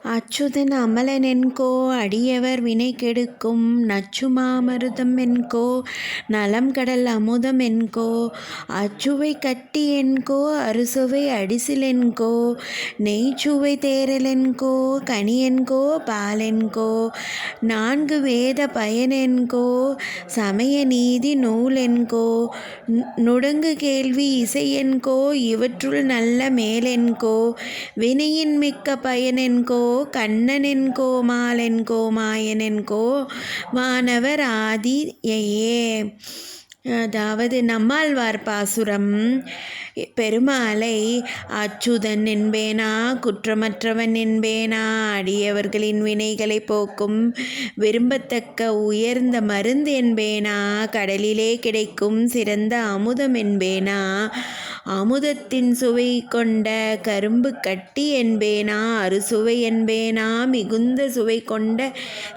அச்சுதன் அமலனென்கோ அடியவர் வினை கெடுக்கும் நச்சுமாமருதம் என்கோ நலம் கடல் அமுதம் என்கோ அச்சுவை கட்டி என்கோ அறுசுவை அடிசிலென்கோ நெய்ச்சுவை தேரலென்கோ கனியென்கோ பாலென்கோ நான்கு வேத பயனென்கோ சமய நீதி நூலென்கோ நுடங்கு கேள்வி இசையென்கோ இவற்றுள் நல்ல மேலென்கோ வினையின் மிக்க பயனென்கோ கண்ணனென்கோ மாலென்கோ மாயனென்கோ வானவர் ஆதியையே அதாவது நம்மாழ்வார் பாசுரம் பெருமாளை அச்சுதன் என்பேனா குற்றமற்றவன் என்பேனா அடியவர்களின் வினைகளை போக்கும் விரும்பத்தக்க உயர்ந்த மருந்து என்பேனா கடலிலே கிடைக்கும் சிறந்த அமுதம் என்பேனா அமுதத்தின் சுவை கொண்ட கரும்பு கட்டி என்பேனா அறுசுவை என்பேனா மிகுந்த சுவை கொண்ட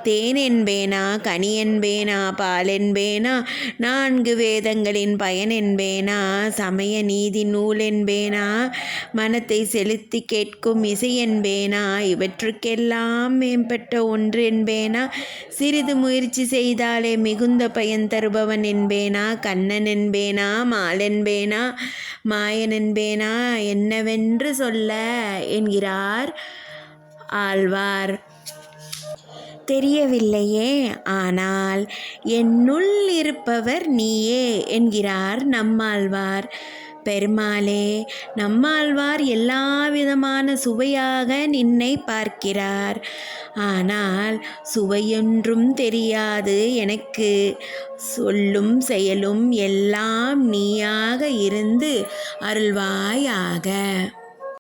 தேன் என்பேனா கனி என்பேனா பால் என்பேனா நான்கு வேதங்களின் பயன் என்பேனா சமய நீதி நூல் என்பேனா மனத்தை செலுத்தி கேட்கும் இசை என்பேனா இவற்றுக்கெல்லாம் மேம்பட்ட ஒன்று என்பேனா சிறிது முயற்சி செய்தாலே மிகுந்த பயன் தருபவன் என்பேனா கண்ணன் என்பேனா மாலென்பேனா மாயனென்பேனா? என்னவென்று சொல்ல என்கிறார் ஆழ்வார். தெரியவில்லையே ஆனால் என்னுள் இருப்பவர் நீயே என்கிறார் நம்மாழ்வார். பெருமாளே நம்மாழ்வார் எல்லா விதமான சுவையாக நின்னை பார்க்கிறார். ஆனால் சுவையொன்றும் தெரியாது எனக்கு. சொல்லும் செயலும் எல்லாம் நீயாக இருந்து அருள்வாயாக.